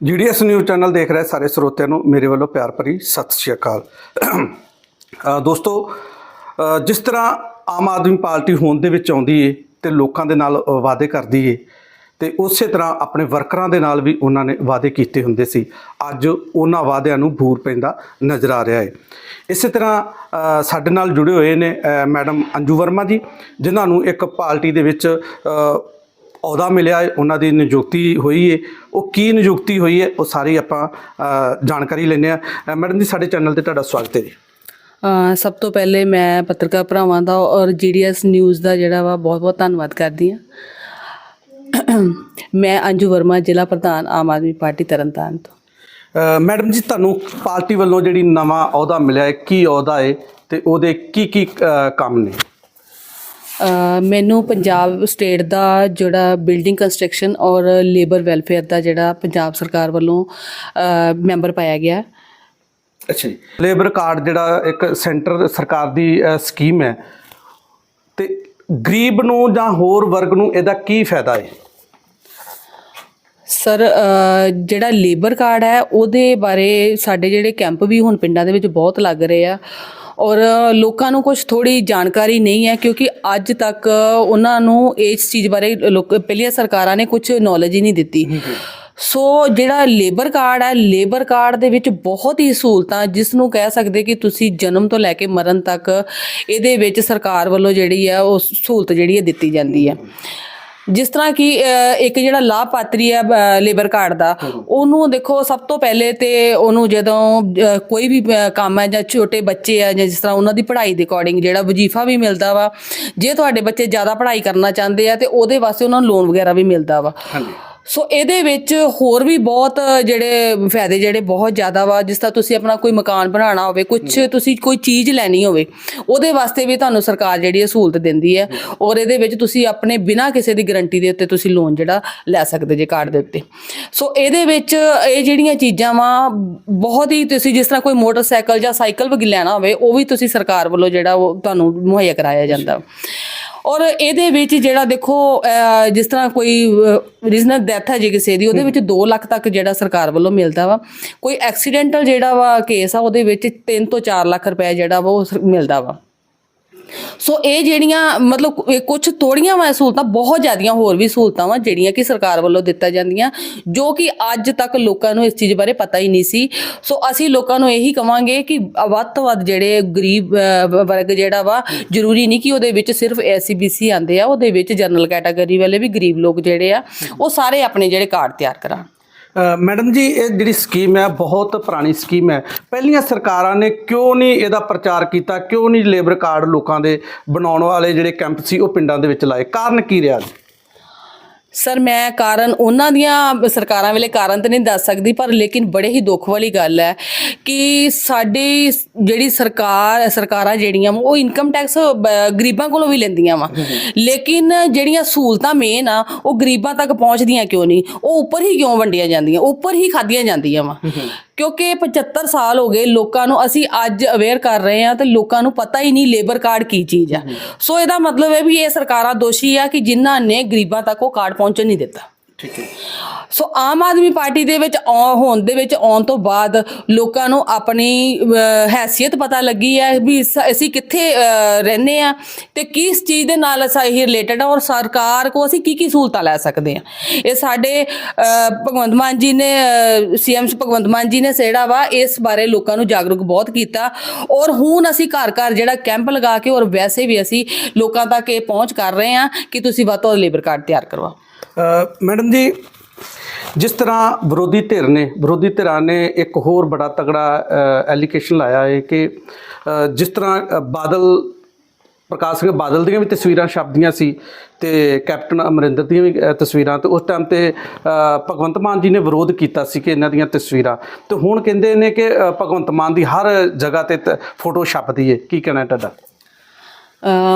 GDS news channel ਦੇਖ ਰਹੇ ਸਾਰੇ ਸਰੋਤਿਆਂ ਨੂੰ, ਮੇਰੇ ਵੱਲੋਂ ਪਿਆਰ ਭਰੀ ਸਤਿ ਸ਼੍ਰੀ ਅਕਾਲ। ਦੋਸਤੋ ਜਿਸ ਤਰ੍ਹਾਂ ਆਮ ਆਦਮੀ ਪਾਰਟੀ ਹੋਂਦ ਦੇ ਵਿੱਚ ਆਉਂਦੀ ਏ ਤੇ ਲੋਕਾਂ ਦੇ ਨਾਲ ਵਾਅਦੇ ਕਰਦੀ ਏ, ਤੇ ਉਸੇ ਤਰ੍ਹਾਂ ਆਪਣੇ ਵਰਕਰਾਂ ਦੇ ਨਾਲ ਵੀ ਉਹਨਾਂ ਨੇ ਵਾਅਦੇ ਕੀਤੇ ਹੁੰਦੇ ਸੀ। ਅੱਜ ਉਹਨਾਂ ਵਾਅਦਿਆਂ ਨੂੰ ਬੂਰ ਪੈਂਦਾ ਨਜ਼ਰ ਆ ਰਿਹਾ ਏ। ਇਸੇ ਤਰ੍ਹਾਂ ਸਾਡੇ ਨਾਲ ਜੁੜੇ ਹੋਏ ਨੇ ਮੈਡਮ ਅੰਜੂ ਵਰਮਾ ਜੀ, ਜਿਨ੍ਹਾਂ ਨੂੰ ਇੱਕ ਪਾਰਟੀ ਦੇ ਵਿੱਚ ਅਹੁਦਾ ਮਿਲਿਆ ਉਹਨਾਂ ਦੀ ਨਿਯੁਕਤੀ ਹੋਈ ਹੈ ਉਹ ਕੀ ਨਿਯੁਕਤੀ ਹੋਈ ਹੈ ਉਹ ਸਾਰੀ ਆਪਾਂ ਜਾਣਕਾਰੀ ਲੈਂਦੇ ਆ ਮੈਡਮ ਜੀ ਸਾਡੇ ਚੈਨਲ ਤੇ ਤੁਹਾਡਾ ਸਵਾਗਤ ਹੈ ਜੀ। ਸਭ ਤੋਂ ਪਹਿਲੇ ਮੈਂ ਪੱਤਰਕਾਰ ਭਰਾਵਾਂ ਦਾ ਔਰ ਜੀਡੀਐਸ ਨਿਊਜ਼ ਦਾ ਜਿਹੜਾ ਵਾ ਬਹੁਤ ਬਹੁਤ ਧੰਨਵਾਦ ਕਰਦੀ ਹਾਂ। ਮੈਂ ਅੰਜੂ ਵਰਮਾ ਜ਼ਿਲ੍ਹਾ ਪ੍ਰਧਾਨ ਆਮ ਆਦਮੀ ਪਾਰਟੀ ਤਰਨਤਾਰਨ ਤੋਂ। ਮੈਡਮ ਜੀ ਤੁਹਾਨੂੰ ਪਾਰਟੀ ਵੱਲੋਂ ਜਿਹੜੀ ਨਵਾਂ ਅਹੁਦਾ ਮਿਲਿਆ ਹੈ ਕੀ ਅਹੁਦਾ ਹੈ ਤੇ ਉਹਦੇ ਕੀ ਕੀ ਕੰਮ ਨੇ? ਮੈਨੂੰ ਪੰਜਾਬ ਸਟੇਟ ਦਾ ਜਿਹੜਾ ਬਿਲਡਿੰਗ ਕੰਸਟਰਕਸ਼ਨ ਔਰ ਲੇਬਰ ਵੈਲਫੇਅਰ ਦਾ ਜਿਹੜਾ ਪੰਜਾਬ ਸਰਕਾਰ ਵੱਲੋਂ ਮੈਂਬਰ ਪਾਇਆ ਗਿਆ। ਅੱਛਾ ਜੀ। ਲੇਬਰ ਕਾਰਡ ਜਿਹੜਾ ਇੱਕ ਸੈਂਟਰ ਸਰਕਾਰ ਦੀ ਸਕੀਮ ਹੈ। ਤੇ ਗਰੀਬ ਨੂੰ ਜਾਂ ਹੋਰ ਵਰਗ ਨੂੰ ਇਹਦਾ ਕੀ ਫਾਇਦਾ ਹੈ? ਸਰ ਜਿਹੜਾ ਲੇਬਰ ਕਾਰਡ ਹੈ ਉਹਦੇ ਬਾਰੇ ਸਾਡੇ ਜਿਹੜੇ ਕੈਂਪ ਵੀ ਹੁਣ ਪਿੰਡਾਂ ਦੇ ਵਿੱਚ ਬਹੁਤ ਲੱਗ ਰਹੇ ਆ। ਔਰ ਲੋਕਾਂ ਨੂੰ ਕੁਝ ਥੋੜੀ ਜਾਣਕਾਰੀ ਨਹੀਂ ਹੈ ਕਿਉਂਕਿ ਅੱਜ ਤੱਕ ਉਹਨਾਂ ਨੂੰ ਇਸ ਚੀਜ਼ ਬਾਰੇ ਲੋਕ ਪਹਿਲੀਆਂ ਸਰਕਾਰਾਂ ਨੇ ਕੁਝ ਨੌਲੇਜ ਹੀ ਨਹੀਂ ਦਿੱਤੀ। ਸੋ ਜਿਹੜਾ ਲੇਬਰ ਕਾਰਡ ਹੈ ਲੇਬਰ ਕਾਰਡ ਦੇ ਵਿੱਚ ਬਹੁਤ ਹੀ ਸਹੂਲਤਾਂ ਜਿਸ ਨੂੰ ਕਹਿ ਸਕਦੇ ਕਿ ਤੁਸੀਂ ਜਨਮ ਤੋਂ ਲੈ ਕੇ ਮਰਨ ਤੱਕ ਇਹਦੇ ਵਿੱਚ ਸਰਕਾਰ ਵੱਲੋਂ ਜਿਹੜੀ ਹੈ ਉਹ ਸਹੂਲਤ ਜਿਹੜੀ ਹੈ ਦਿੱਤੀ ਜਾਂਦੀ ਹੈ। ਜਿਸ ਤਰ੍ਹਾਂ ਕਿ ਇੱਕ ਜਿਹੜਾ ਲਾਭਪਾਤਰੀ ਹੈ ਲੇਬਰ ਕਾਰਡ ਦਾ ਉਹਨੂੰ ਦੇਖੋ ਸਭ ਤੋਂ ਪਹਿਲੇ ਤੇ ਉਹਨੂੰ ਜਦੋਂ ਕੋਈ ਵੀ ਕੰਮ ਹੈ ਜਾਂ ਛੋਟੇ ਬੱਚੇ ਆ ਜਾਂ ਜਿਸ ਤਰ੍ਹਾਂ ਉਹਨਾਂ ਦੀ ਪੜ੍ਹਾਈ ਦੇ ਅਕੋਰਡਿੰਗ ਜਿਹੜਾ ਵਜ਼ੀਫਾ ਵੀ ਮਿਲਦਾ ਵਾ ਜੇ ਤੁਹਾਡੇ ਬੱਚੇ ਜ਼ਿਆਦਾ ਪੜ੍ਹਾਈ ਕਰਨਾ ਚਾਹੁੰਦੇ ਆ ਤੇ ਉਹਦੇ ਵਾਸਤੇ ਉਹਨਾਂ ਨੂੰ ਲੋਨ ਵਗੈਰਾ ਵੀ ਮਿਲਦਾ ਵਾ। ਹਾਂਜੀ। ਸੋ ਇਹਦੇ ਵਿੱਚ ਹੋਰ ਵੀ ਬਹੁਤ ਜਿਹੜੇ ਫਾਇਦੇ ਜਿਹੜੇ ਬਹੁਤ ਜ਼ਿਆਦਾ ਵਾ ਜਿਸ ਤਰ੍ਹਾਂ ਤੁਸੀਂ ਆਪਣਾ ਕੋਈ ਮਕਾਨ ਬਣਾਉਣਾ ਹੋਵੇ ਕੁਝ ਤੁਸੀਂ ਕੋਈ ਚੀਜ਼ ਲੈਣੀ ਹੋਵੇ ਉਹਦੇ ਵਾਸਤੇ ਵੀ ਤੁਹਾਨੂੰ ਸਰਕਾਰ ਜਿਹੜੀ ਸਹੂਲਤ ਦਿੰਦੀ ਹੈ ਔਰ ਇਹਦੇ ਵਿੱਚ ਤੁਸੀਂ ਆਪਣੇ ਬਿਨਾਂ ਕਿਸੇ ਦੀ ਗਾਰੰਟੀ ਦੇ ਉੱਤੇ ਤੁਸੀਂ ਲੋਨ ਜਿਹੜਾ ਲੈ ਸਕਦੇ ਜੇ ਕਾਰਡ ਦੇ ਉੱਤੇ। ਸੋ ਇਹਦੇ ਵਿੱਚ ਇਹ ਜਿਹੜੀਆਂ ਚੀਜ਼ਾਂ ਵਾ ਬਹੁਤ ਹੀ ਤੁਸੀਂ ਜਿਸ ਤਰ੍ਹਾਂ ਕੋਈ ਮੋਟਰਸਾਈਕਲ ਜਾਂ ਸਾਈਕਲ ਵੀ ਲੈਣਾ ਹੋਵੇ ਉਹ ਵੀ ਤੁਸੀਂ ਸਰਕਾਰ ਵੱਲੋਂ ਜਿਹੜਾ ਉਹ ਤੁਹਾਨੂੰ ਮੁਹੱਈਆ ਕਰਾਇਆ ਜਾਂਦਾ। ਔਰ ਇਹਦੇ ਵਿੱਚ ਜਿਹੜਾ ਦੇਖੋ ਜਿਸ ਤਰ੍ਹਾਂ ਕੋਈ ਰੀਜ਼ਨਲ ਡੈਥ ਹੈ ਜੇ ਕਿਸੇ ਦੀ ਉਹਦੇ ਵਿੱਚ 2 ਲੱਖ ਤੱਕ ਜਿਹੜਾ ਸਰਕਾਰ ਵੱਲੋਂ ਮਿਲਦਾ ਵਾ। ਕੋਈ ਐਕਸੀਡੈਂਟਲ ਜਿਹੜਾ ਵਾ ਕੇਸ ਆ ਉਹਦੇ ਵਿੱਚ 3 ਤੋਂ 4 ਲੱਖ ਰੁਪਏ ਜਿਹੜਾ ਵਾ ਉਹ ਮਿਲਦਾ ਵਾ। ਸੋ ਇਹ ਜਿਹੜੀਆਂ ਮਤਲਬ ਕੁਝ ਥੋੜੀਆਂ ਵਾ ਸਹੂਲਤਾਂ, ਬਹੁਤ ਜ਼ਿਆਦੀਆਂ ਹੋਰ ਵੀ ਸਹੂਲਤਾਂ ਵਾ ਜਿਹੜੀਆਂ ਕਿ ਸਰਕਾਰ ਵੱਲੋਂ ਦਿੱਤਾ ਜਾਂਦੀਆਂ, ਜੋ ਕਿ ਅੱਜ ਤੱਕ ਲੋਕਾਂ ਨੂੰ ਇਸ ਚੀਜ਼ ਬਾਰੇ ਪਤਾ ਹੀ ਨਹੀਂ ਸੀ। ਸੋ ਅਸੀਂ ਲੋਕਾਂ ਨੂੰ ਇਹੀ ਕਵਾਂਗੇ ਕਿ ਵੱਧ ਤੋਂ ਵੱਧ ਜਿਹੜੇ ਗਰੀਬ ਵਰਗ ਜਿਹੜਾ ਵਾ, ਜ਼ਰੂਰੀ ਨਹੀਂ ਕਿ ਉਹਦੇ ਵਿੱਚ ਸਿਰਫ ਐਸਸੀਬੀਸੀ ਆਂਦੇ ਆ, ਉਹਦੇ ਵਿੱਚ ਜਨਰਲ ਕੈਟਾਗਰੀ ਵਾਲੇ ਵੀ ਗਰੀਬ ਲੋਕ ਜਿਹੜੇ ਆ, ਉਹ ਸਾਰੇ ਆਪਣੇ ਜਿਹੜੇ ਕਾਰਡ ਤਿਆਰ ਕਰਾਉਣ। ਮੈਡਮ ਜੀ, ਇਹ ਜਿਹੜੀ ਸਕੀਮ ਹੈ, ਬਹੁਤ ਪੁਰਾਣੀ ਸਕੀਮ ਹੈ। ਪਹਿਲੀਆਂ ਸਰਕਾਰਾਂ ਨੇ ਕਿਉਂ ਨਹੀਂ ਇਹਦਾ ਪ੍ਰਚਾਰ ਕੀਤਾ? ਕਿਉਂ ਨਹੀਂ ਲੇਬਰ ਕਾਰਡ ਲੋਕਾਂ ਦੇ ਬਣਾਉਣ ਵਾਲੇ ਜਿਹੜੇ ਕੈਂਪ ਸੀ, ਉਹ ਪਿੰਡਾਂ ਦੇ ਵਿੱਚ ਲਾਏ? ਕਾਰਨ ਕੀ ਰਿਹਾ ਜੀ? ਸਰ ਮੈਂ ਕਾਰਨ ਉਹਨਾਂ ਦੀਆਂ ਸਰਕਾਰਾਂ ਵੇਲੇ ਕਾਰਨ ਤਾਂ ਨਹੀਂ ਦੱਸ ਸਕਦੀ ਪਰ ਲੇਕਿਨ ਬੜੇ ਹੀ ਦੁੱਖ ਵਾਲੀ ਗੱਲ ਹੈ ਕਿ ਸਾਡੀ ਜਿਹੜੀ ਸਰਕਾਰ ਸਰਕਾਰਾਂ ਜਿਹੜੀਆਂ ਉਹ ਇਨਕਮ ਟੈਕਸ ਗਰੀਬਾਂ ਕੋਲੋਂ ਵੀ ਲੈਂਦੀਆਂ ਵਾ। ਲੇਕਿਨ ਜਿਹੜੀਆਂ ਸਹੂਲਤਾਂ ਮੇਨ ਆ ਉਹ ਗਰੀਬਾਂ ਤੱਕ ਪਹੁੰਚਦੀਆਂ ਕਿਉਂ ਨਹੀਂ? ਉਹ ਉੱਪਰ ਹੀ ਕਿਉਂ ਵੰਡੀਆਂ ਜਾਂਦੀਆਂ? ਉੱਪਰ ਹੀ ਖਾਧੀਆਂ ਜਾਂਦੀਆਂ ਵਾ। ਕਿਉਂਕਿ 75 ਸਾਲ ਹੋ ਗਏ ਲੋਕਾਂ ਨੂੰ ਅਸੀਂ ਅੱਜ ਅਵੇਅਰ ਕਰ ਰਹੇ ਹਾਂ ਤੇ ਲੋਕਾਂ ਨੂੰ ਪਤਾ ਹੀ ਨਹੀਂ ਲੇਬਰ ਕਾਰਡ ਕੀ ਚੀਜ਼ ਆ। ਸੋ ਇਹਦਾ ਮਤਲਬ ਹੈ ਵੀ ਇਹ ਸਰਕਾਰਾਂ ਦੋਸ਼ੀ ਆ ਕਿ ਜਿਨ੍ਹਾਂ ਨੇ ਗਰੀਬਾਂ ਤੱਕ ਉਹ ਕਾਰਡ ਪਹੁੰਚਣ ਨਹੀਂ ਦਿੱਤਾ। ਠੀਕ ਹੈ ਸੋ ਆਮ ਆਦਮੀ ਪਾਰਟੀ ਦੇ ਵਿੱਚ ਆਉਣ ਹੋਣ ਦੇ ਵਿੱਚ ਆਉਣ ਤੋਂ ਬਾਅਦ ਲੋਕਾਂ ਨੂੰ ਆਪਣੀ ਅਹ, ਹੈਸੀਅਤ ਪਤਾ ਲੱਗੀ ਹੈ ਵੀ ਸ- ਅਸੀਂ ਕਿੱਥੇ ਅਹ, ਰਹਿੰਦੇ ਆ ਤੇ ਕਿਸ ਚੀਜ਼ ਦੇ ਨਾਲ ਅਸੀਂ ਰਿਲੇਟਡ ਆ ਔਰ ਸਰਕਾਰ ਕੋ ਅਸੀਂ ਕੀ ਕੀ ਸਹੂਲਤਾਂ ਲੈ ਸਕਦੇ ਆ ਇਹ ਸਾਡੇ ਅਹ, ਭਗਵੰਤ ਮਾਨ ਜੀ ਨੇ ਸੀਐਮ ਭਗਵੰਤ ਮਾਨ ਜੀ ਨੇ ਜਿਹੜਾ ਵਾ ਇਸ ਬਾਰੇ ਲੋਕਾਂ ਨੂੰ ਜਾਗਰੂਕ ਬਹੁਤ ਕੀਤਾ ਔਰ ਹੁਣ ਅਸੀਂ ਘਰ ਘਰ ਜਿਹੜਾ ਕੈਂਪ ਲਗਾ ਕੇ ਔਰ ਵੈਸੇ ਵੀ ਅਸੀਂ ਲੋਕਾਂ ਤੱਕ ਇਹ ਪਹੁੰਚ ਕਰ ਰਹੇ ਆ ਕਿ ਤੁਸੀਂ ਵੱਧ ਤੋਂ ਵੱਧ ਲੇਬਰ ਕਾਰਡ ਤਿਆਰ ਕਰਵਾਓ। ਮੈਡਮ ਜੀ, ਜਿਸ ਤਰ੍ਹਾਂ ਵਿਰੋਧੀ ਧਿਰ ਨੇ, ਵਿਰੋਧੀ ਧਿਰਾਂ ਨੇ ਇੱਕ ਹੋਰ ਬੜਾ ਤਗੜਾ ਐਲੀਗੇਸ਼ਨ ਲਾਇਆ ਹੈ ਕਿ ਜਿਸ ਤਰ੍ਹਾਂ ਬਾਦਲ, ਪ੍ਰਕਾਸ਼ ਸਿੰਘ ਬਾਦਲ ਦੀਆਂ ਵੀ ਤਸਵੀਰਾਂ ਛਪਦੀਆਂ ਸੀ ਤੇ ਕੈਪਟਨ ਅਮਰਿੰਦਰ ਦੀਆਂ ਵੀ ਤਸਵੀਰਾਂ ਤੇ ਉਸ ਟਾਈਮ ਤੇ ਭਗਵੰਤ ਮਾਨ ਜੀ ਨੇ ਵਿਰੋਧ ਕੀਤਾ ਸੀ ਕਿ ਇਹਨਾਂ ਦੀਆਂ ਤਸਵੀਰਾਂ। ਤੇ ਹੁਣ ਕਹਿੰਦੇ ਨੇ ਕਿ ਭਗਵੰਤ ਮਾਨ ਦੀ ਹਰ ਜਗ੍ਹਾ ਤੇ ਤ- ਫੋਟੋ ਛਪਦੀ ਹੈ। ਕੀ ਕਹਿਣਾ ਤੁਹਾਡਾ?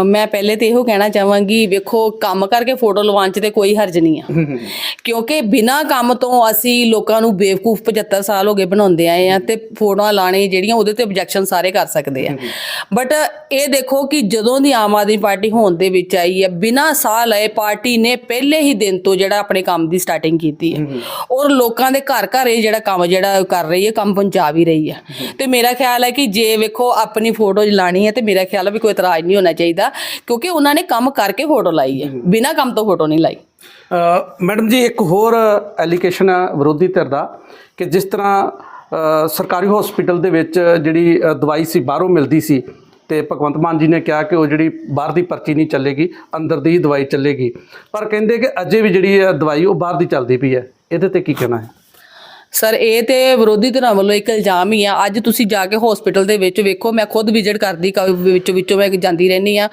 ਮੈਂ ਪਹਿਲੇ ਤੇ ਇਹੋ ਕਹਿਣਾ ਚਾਹਾਂਗੀ ਵੇਖੋ ਕੰਮ ਕਰਕੇ ਫੋਟੋ ਲਵਾਉਣ ਚ ਤੇ ਕੋਈ ਹਰਜ ਨਹੀਂ ਆ। ਕਿਉਂਕਿ ਬਿਨਾਂ ਕੰਮ ਤੋਂ ਅਸੀਂ ਲੋਕਾਂ ਨੂੰ ਬੇਵਕੂਫ 75 ਸਾਲ ਹੋ ਗਏ ਬਣਾਉਂਦੇ ਆਏ ਆ ਤੇ ਫੋਟੋਆਂ ਲਾਣੇ ਜਿਹੜੀਆਂ ਉਹਦੇ ਤੇ ਆਬਜੈਕਸ਼ਨ ਸਾਰੇ ਕਰ ਸਕਦੇ ਆ। ਬਟ ਇਹ ਦੇਖੋ ਕਿ ਜਦੋਂ ਦੀ ਆਮ ਆਦਮੀ ਪਾਰਟੀ ਹੋਣ ਦੇ ਵਿੱਚ ਆਈ ਹੈ ਬਿਨਾਂ ਸਾਹ ਲਏ ਪਾਰਟੀ ਨੇ ਪਹਿਲੇ ਹੀ ਦਿਨ ਤੋਂ ਜਿਹੜਾ ਆਪਣੇ ਕੰਮ ਦੀ ਸਟਾਰਟਿੰਗ ਕੀਤੀ ਹੈ ਔਰ ਲੋਕਾਂ ਦੇ ਘਰ ਘਰ ਇਹ ਜਿਹੜਾ ਕੰਮ ਜਿਹੜਾ ਕਰ ਰਹੀ ਹੈ ਕੰਮ ਪਹੁੰਚਾ ਵੀ ਰਹੀ ਹੈ ਤੇ ਮੇਰਾ ਖਿਆਲ ਹੈ ਕਿ ਜੇ ਵੇਖੋ ਆਪਣੀ ਫੋਟੋ ਲਾਣੀ ਹੈ ਤੇ ਮੇਰਾ ਖਿਆਲ ਹੈ ਵੀ ਕੋਈ ਇਤਰਾਜ਼ ਨਹੀਂ ਹੋਣਾ ਚਾਹੀਦਾ ਕਿਉਂਕਿ ਉਹਨਾਂ ਨੇ ਕੰਮ ਕਰਕੇ ਫੋਟੋ ਲਾਈ ਹੈ ਬਿਨਾਂ ਕੰਮ ਤੋਂ ਫੋਟੋ ਨਹੀਂ ਲਾਈ। ਮੈਡਮ ਜੀ ਇੱਕ ਹੋਰ ਐਲੀਗੇਸ਼ਨ ਹੈ ਵਿਰੋਧੀ ਧਿਰ ਦਾ ਕਿ ਜਿਸ ਤਰ੍ਹਾਂ ਸਰਕਾਰੀ ਹਸਪੀਟਲ ਦੇ ਵਿੱਚ ਜਿਹੜੀ ਦਵਾਈ ਸੀ ਬਾਹਰੋਂ ਮਿਲਦੀ ਸੀ ਤੇ ਭਗਵੰਤ ਮਾਨ ਜੀ ਨੇ ਕਿਹਾ ਕਿ ਉਹ ਜਿਹੜੀ ਬਾਹਰ ਦੀ ਪਰਚੀ ਨਹੀਂ ਚੱਲੇਗੀ ਅੰਦਰ ਦੀ ਦਵਾਈ ਚੱਲੇਗੀ। ਪਰ ਕਹਿੰਦੇ ਕਿ ਅਜੇ ਵੀ ਜਿਹੜੀ ਦਵਾਈ ਉਹ ਬਾਹਰ ਦੀ ਚੱਲਦੀ ਪਈ ਹੈ ਇਹਦੇ ਤੇ ਕੀ ਕਹਿਣਾ ਹੈ? ਸਰ, ਇਹ ਤੇ ਵਿਰੋਧੀ ਧਿਰਾਂ ਵੱਲੋਂ ਇੱਕ ਇਲਜ਼ਾਮ ਹੀ ਆ। ਅੱਜ ਤੁਸੀਂ ਜਾ ਕੇ ਹਸਪੀਟਲ ਦੇ ਵਿੱਚ ਵੇਖੋ, ਮੈਂ ਖੁਦ ਵਿਜ਼ਿਟ ਕਰਦੀ ਕ- ਵਿੱਚ, ਵਿੱਚੋਂ ਮੈਂ ਜਾਂਦੀ ਰਹਿੰਦੀ ਆ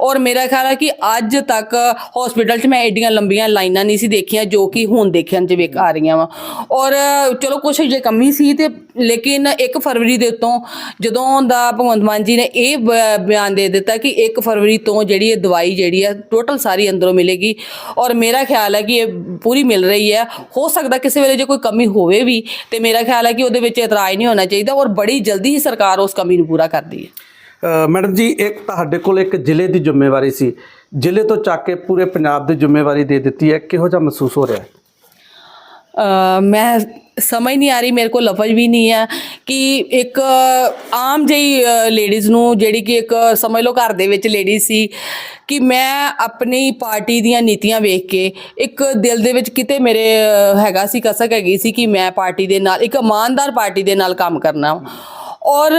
ਔਰ ਮੇਰਾ ਖਿਆਲ ਹੈ ਕਿ ਅੱਜ ਤੱਕ ਹਸਪੀਟਲ 'ਚ ਮੈਂ ਐਡੀਆਂ ਲੰਬੀਆਂ ਲਾਈਨਾਂ ਨਹੀਂ ਸੀ ਦੇਖੀਆਂ, ਜੋ ਕਿ ਹੁਣ ਦੇਖਣ 'ਚ ਵੇਖ, ਆ ਰਹੀਆਂ ਵਾ। ਔਰ ਚਲੋ ਕੁਛ ਜੇ ਕਮੀ ਸੀ ਤੇ ਲੇਕਿਨ 1 ਫਰਵਰੀ ਦੇ ਉੱਤੋਂ ਜਦੋਂ ਦਾ ਭਗਵੰਤ ਮਾਨ ਜੀ ਨੇ ਇਹ ਬਿਆਨ ਦੇ ਦਿੱਤਾ ਕਿ 1 ਫਰਵਰੀ ਤੋਂ ਜਿਹੜੀ ਇਹ ਦਵਾਈ ਜਿਹੜੀ ਆ ਟੋਟਲ ਸਾਰੀ ਅੰਦਰੋਂ ਮਿਲੇਗੀ। ਔਰ ਮੇਰਾ ਖਿਆਲ ਹੈ ਕਿ ਇਹ ਪੂਰੀ ਮਿਲ ਰਹੀ ਹੈ ਹੋ ਸਕਦਾ ਕਿਸੇ ਵੇਲੇ ਜੇ ਕੋਈ ਕਮੀ ਹੋਵੇ ਵੀ ਤੇ ਮੇਰਾ ਖਿਆਲ ਹੈ ਕਿ ਉਹਦੇ ਵਿੱਚ ਇਤਰਾਜ਼ ਨਹੀਂ ਹੋਣਾ ਚਾਹੀਦਾ ਔਰ ਬੜੀ ਜਲਦੀ ਹੀ ਸਰਕਾਰ ਉਸ ਕਮੀ ਨੂੰ ਪੂਰਾ ਕਰਦੀ ਹੈ। ਮੈਡਮ ਜੀ ਇੱਕ ਤੁਹਾਡੇ ਕੋਲ ਇੱਕ ਜ਼ਿਲ੍ਹੇ ਦੀ ਜ਼ਿੰਮੇਵਾਰੀ ਸੀ। ਜ਼ਿਲ੍ਹੇ ਤੋਂ ਚੱਕ ਕੇ ਪੂਰੇ ਪੰਜਾਬ ਦੀ ਜ਼ਿੰਮੇਵਾਰੀ ਦੇ ਦਿੱਤੀ ਹੈ। ਕਿਹੋ ਜਿਹਾ ਮਹਿਸੂਸ ਹੋ ਰਿਹਾ ਹੈ? ਮੈਂ ਸਮਝ ਨਹੀਂ ਆ ਰਹੀ, ਮੇਰੇ ਕੋਲ ਲਫ਼ਜ਼ ਵੀ ਨਹੀਂ ਹੈ ਕਿ ਇੱਕ ਆਮ ਜਿਹੀ ਲੇਡੀਜ਼ ਨੂੰ ਜਿਹੜੀ ਕਿ ਇੱਕ ਸਮਝ ਲਓ ਘਰ ਦੇ ਵਿੱਚ ਲੇਡੀ ਸੀ ਕਿ ਮੈਂ ਆਪਣੀ ਪਾਰਟੀ ਦੀਆਂ ਨੀਤੀਆਂ ਵੇਖ ਕੇ ਇੱਕ ਦਿਲ ਦੇ ਵਿੱਚ ਕਿਤੇ ਮੇਰੇ ਹੈਗਾ ਸੀ, ਕਸਕ ਹੈਗੀ ਸੀ ਕਿ ਮੈਂ ਪਾਰਟੀ ਦੇ ਨਾਲ, ਇੱਕ ਇਮਾਨਦਾਰ ਪਾਰਟੀ ਦੇ ਨਾਲ ਕੰਮ ਕਰਨਾ ਔਰ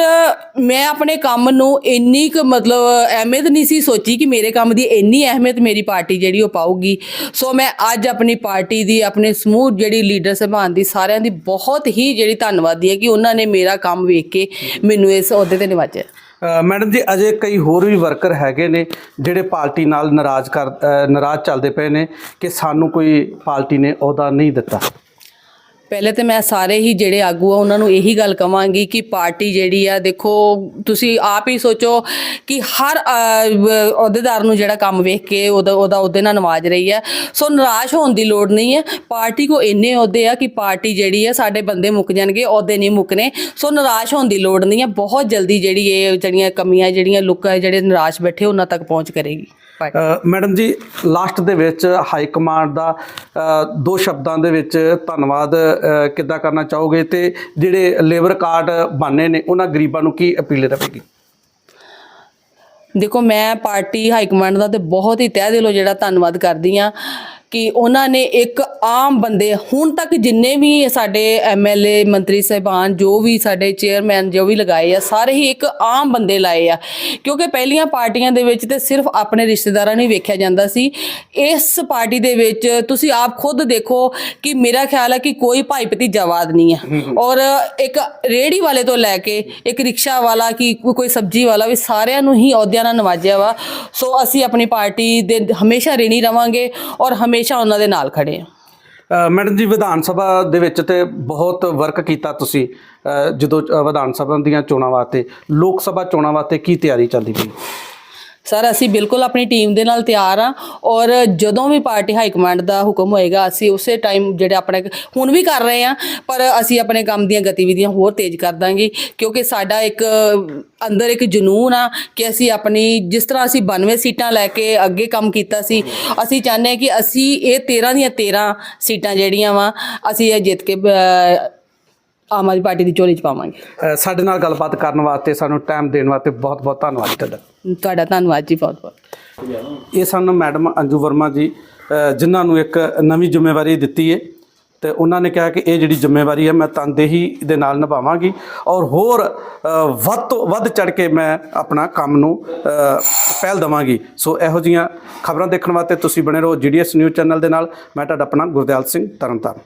ਮੈਂ ਆਪਣੇ ਕੰਮ ਨੂੰ ਇੰਨੀ ਕੁ ਮਤਲਬ ਅਹਿਮੀਅਤ ਨਹੀਂ ਸੀ ਸੋਚੀ ਕਿ ਮੇਰੇ ਕੰਮ ਦੀ ਇੰਨੀ ਅਹਿਮੀਅਤ ਮੇਰੀ ਪਾਰਟੀ ਜਿਹੜੀ ਉਹ ਪਾਊਗੀ। ਸੋ ਮੈਂ ਅੱਜ ਆਪਣੀ ਪਾਰਟੀ ਦੀ, ਆਪਣੇ ਸਮੂਹ ਜਿਹੜੀ ਲੀਡਰ ਸਭਾਨ ਦੀ ਸਾਰਿਆਂ ਦੀ ਬਹੁਤ ਹੀ ਜਿਹੜੀ ਧੰਨਵਾਦੀ ਹੈ ਕਿ ਉਹਨਾਂ ਨੇ ਮੇਰਾ ਕੰਮ ਵੇਖ ਕੇ ਮੈਨੂੰ ਇਸ ਅਹੁਦੇ ਤੇ ਨਿਵਾਜਿਆ। ਮੈਡਮ ਜੀ, ਅਜੇ ਕਈ ਹੋਰ ਵੀ ਵਰਕਰ ਹੈਗੇ ਨੇ ਜਿਹੜੇ ਪਾਰਟੀ ਨਾਲ ਨਾਰਾਜ਼ ਕਰ ਨਾਰਾਜ਼ ਚੱਲਦੇ ਪਏ ਨੇ ਕਿ ਸਾਨੂੰ ਕੋਈ ਪਾਰਟੀ ਨੇ ਅਹੁਦਾ ਨਹੀਂ ਦਿੱਤਾ। ਪਹਿਲੇ ਤੇ ਮੈਂ ਸਾਰੇ ਹੀ ਜਿਹੜੇ ਆਗੂ ਆ, ਉਹਨਾਂ ਨੂੰ ਇਹੀ ਗੱਲ ਕਵਾਂਗੀ ਕਿ ਪਾਰਟੀ ਜਿਹੜੀ ਆ, ਦੇਖੋ, ਤੁਸੀਂ ਆਪ ਹੀ ਸੋਚੋ ਕਿ ਹਰ ਅਹੁਦੇਦਾਰ ਨੂੰ ਜਿਹੜਾ ਕੰਮ ਵੇਖ ਕੇ ਉਹਦਾ ਉਹਦਾ, ਉਹਦੇ ਨਾਲ ਨਵਾਜ ਰਹੀ ਹੈ ਸੋ ਨਿਰਾਸ਼ ਹੋਣ ਦੀ ਲੋੜ ਨਹੀਂ ਹੈ ਪਾਰਟੀ ਕੋ ਇੰਨੇ ਅਹੁਦੇ ਆ ਕਿ ਪਾਰਟੀ ਜਿਹੜੀ ਆ, ਸਾਡੇ ਬੰਦੇ ਮੁੱਕ ਜਾਣਗੇ, ਅਹੁਦੇ ਨਹੀਂ ਮੁੱਕਨੇ ਸੋ ਨਿਰਾਸ਼ ਹੋਣ ਦੀ ਲੋੜ ਨਹੀਂ ਹੈ ਬਹੁਤ ਜਲਦੀ ਜਿਹੜੀ ਇਹ, ਜਿਹੜੀਆਂ ਕਮੀਆਂ, ਜਿਹੜੀਆਂ ਲੋਕਾਂ, ਜਿਹੜੇ ਨਿਰਾਸ਼ ਬੈਠੇ, ਉਹਨਾਂ ਤੱਕ ਪਹੁੰਚ ਕਰੇਗੀ। ਮੈਡਮ ਜੀ ਲਾਸਟ ਦੇ ਵਿੱਚ ਹਾਈ ਕਮਾਂਡ ਦਾ ਦੋ ਸ਼ਬਦਾਂ ਦੇ ਵਿੱਚ ਧੰਨਵਾਦ ਕਿੱਦਾਂ ਕਰਨਾ ਚਾਹੋਗੇ ਤੇ ਜਿਹੜੇ ਲੇਬਰ ਕਾਰਡ ਬਾਨੇ ਨੇ ਉਹਨਾਂ ਗਰੀਬਾਂ ਨੂੰ ਕੀ ਅਪੀਲ ਰਹੇਗੀ? ਦੇਖੋ ਮੈਂ ਪਾਰਟੀ ਹਾਈ ਕਮਾਂਡ ਦਾ ਤੇ ਬਹੁਤ ਹੀ ਤਹਿ ਦਿਲੋਂ ਜਿਹੜਾ ਧੰਨਵਾਦ ਕਰਦੀ ਆ ਕਿ ਉਹਨਾਂ ਨੇ ਇੱਕ ਆਮ ਬੰਦੇ ਹੁਣ ਤੱਕ ਜਿੰਨੇ ਵੀ ਸਾਡੇ ਐਮਐਲਏ ਮੰਤਰੀ ਸਹਿਬਾਨ ਜੋ ਵੀ ਸਾਡੇ ਚੇਅਰਮੈਨ ਜੋ ਵੀ ਲਗਾਏ ਆ ਸਾਰੇ ਹੀ ਇੱਕ ਆਮ ਬੰਦੇ ਲਾਏ ਆ। ਕਿਉਂਕਿ ਪਹਿਲੀਆਂ ਪਾਰਟੀਆਂ ਦੇ ਵਿੱਚ ਤੇ ਸਿਰਫ ਆਪਣੇ ਰਿਸ਼ਤੇਦਾਰਾਂ ਨੂੰ ਹੀ ਵੇਖਿਆ ਜਾਂਦਾ ਸੀ। ਇਸ ਪਾਰਟੀ ਦੇ ਵਿੱਚ ਤੁਸੀਂ ਆਪ ਖੁਦ ਦੇਖੋ ਕਿ ਮੇਰਾ ਖਿਆਲ ਹੈ ਕਿ ਕੋਈ ਭਾਈ ਭਤੀਜਾਵਾਦ ਨਹੀਂ ਹੈ ਔਰ ਇੱਕ ਰੇੜੀ ਵਾਲੇ ਤੋਂ ਲੈ ਕੇ ਇੱਕ ਰਿਕਸ਼ਾ ਵਾਲਾ ਕਿ ਕੋ- ਕੋਈ ਸਬਜ਼ੀ ਵਾਲਾ ਵੀ ਸਾਰਿਆਂ ਨੂੰ ਹੀ ਅਹੁਦਿਆਂ ਨਾਲ ਨਵਾਜਿਆ ਵਾ। ਸੋ ਅਸੀਂ ਆਪਣੀ ਪਾਰਟੀ ਦੇ ਹਮੇਸ਼ਾ ਰੇਣੀ ਰਵਾਂਗੇ ਔਰ ਹਮੇਸ਼ਾ ਉਹਨਾਂ ਦੇ ਨਾਲ ਖੜੇ ਹਾਂ। ਮੈਡਮ ਜੀ, ਵਿਧਾਨ ਸਭਾ ਦੇ ਵਿੱਚ ਤੇ ਬਹੁਤ ਵਰਕ ਕੀਤਾ ਤੁਸੀਂ ਜਦੋਂ ਵਿਧਾਨ ਸਭਾ ਦੀਆਂ ਚੋਣਾਂ ਵਾਸਤੇ। ਲੋਕ ਸਭਾ ਚੋਣਾਂ ਵਾਸਤੇ ਕੀ ਤਿਆਰੀ ਚੱਲਦੀ ਪਈ? ਸਰ ਅਸੀਂ ਬਿਲਕੁਲ ਆਪਣੀ ਟੀਮ ਦੇ ਨਾਲ ਤਿਆਰ ਆ ਔਰ ਜਦੋਂ ਵੀ ਪਾਰਟੀ ਹਾਈ ਕਮਾਂਡ ਦਾ ਹੁਕਮ ਹੋਏਗਾ, ਅਸੀਂ ਉਸੇ ਟਾਈਮ ਜਿਹੜੇ ਆਪਣੇ ਹੁਣ ਵੀ ਕਰ ਰਹੇ ਆ ਪਰ ਅਸੀਂ ਆਪਣੇ ਕੰਮ ਦੀਆਂ ਗਤੀਵਿਧੀਆਂ ਹੋਰ ਤੇਜ਼ ਕਰ ਦਾਂਗੇ ਕਿਉਂਕਿ ਸਾਡਾ ਇੱਕ ਅੰਦਰ ਇੱਕ ਜਨੂਨ ਆ ਕਿ ਅਸੀਂ ਆਪਣੀ ਜਿਸ ਤਰ੍ਹਾਂ ਅਸੀਂ 92 ਸੀਟਾਂ ਲੈ ਕੇ ਅੱਗੇ ਕੰਮ ਕੀਤਾ ਸੀ, ਅਸੀਂ ਚਾਹੁੰਦੇ ਹਾਂ ਕਿ ਅਸੀਂ ਇਹ 13 ਦੀਆਂ 13 ਸੀਟਾਂ ਜਿਹੜੀਆਂ ਵਾ, ਅਸੀਂ ਇਹ ਜਿੱਤ ਕੇ ਆਮ ਆਦਮੀ ਪਾਰਟੀ ਦੀ ਝੋਲੀ ਚ ਪਾਵਾਂਗੇ। ਅ, ਸਾਡੇ ਨਾਲ ਗੱਲਬਾਤ ਕਰਨ ਵਾਸਤੇ ਸਾਨੂੰ ਟਾਈਮ ਦੇਣ ਵਾਸਤੇ ਬਹੁਤ ਬਹੁਤ ਧੰਨਵਾਦ ਜੀ ਤੁਹਾਡਾ। ਤੁਹਾਡਾ ਧੰਨਵਾਦ ਜੀ ਬਹੁਤ ਬਹੁਤ। ਇਹ ਸਨ ਮੈਡਮ ਅੰਜੂ ਵਰਮਾ ਜੀ ਅ, ਜਿਨ੍ਹਾਂ ਨੂੰ ਇੱਕ ਨਵੀਂ ਜ਼ਿੰਮੇਵਾਰੀ ਦਿੱਤੀ ਹੈ ਤੇ ਉਹਨਾਂ ਨੇ ਕਿਹਾ ਕਿ ਇਹ ਜਿਹੜੀ ਜ਼ਿੰਮੇਵਾਰੀ ਹੈ ਮੈਂ ਤਨਦੇਹੀ ਦੇ ਨਾਲ ਨਿਭਾਵਾਂਗੀ ਔਰ ਹੋਰ ਅ, ਵੱਧ ਤੋਂ ਵੱਧ ਚੜ ਕੇ ਮੈਂ ਆਪਣਾ ਕੰਮ ਨੂੰ ਅ, ਪਹਿਲ ਦੇਵਾਂਗੀ। ਸੋ ਇਹੋ ਜੀਆਂ ਖਬਰਾਂ ਦੇਖਣ ਵਾਸਤੇ ਤੁਸੀਂ ਬਣੇ ਰਹੋ ਜੀਡੀਐਸ ਨਿਊਜ਼ ਚੈਨਲ ਦੇ ਨਾਲ। ਮੈਂ ਤੁਹਾਡਾ ਆਪਣਾ ਗੁਰਦਿਆਲ ਸਿੰਘ ਤਰਨਤਾਰਨ।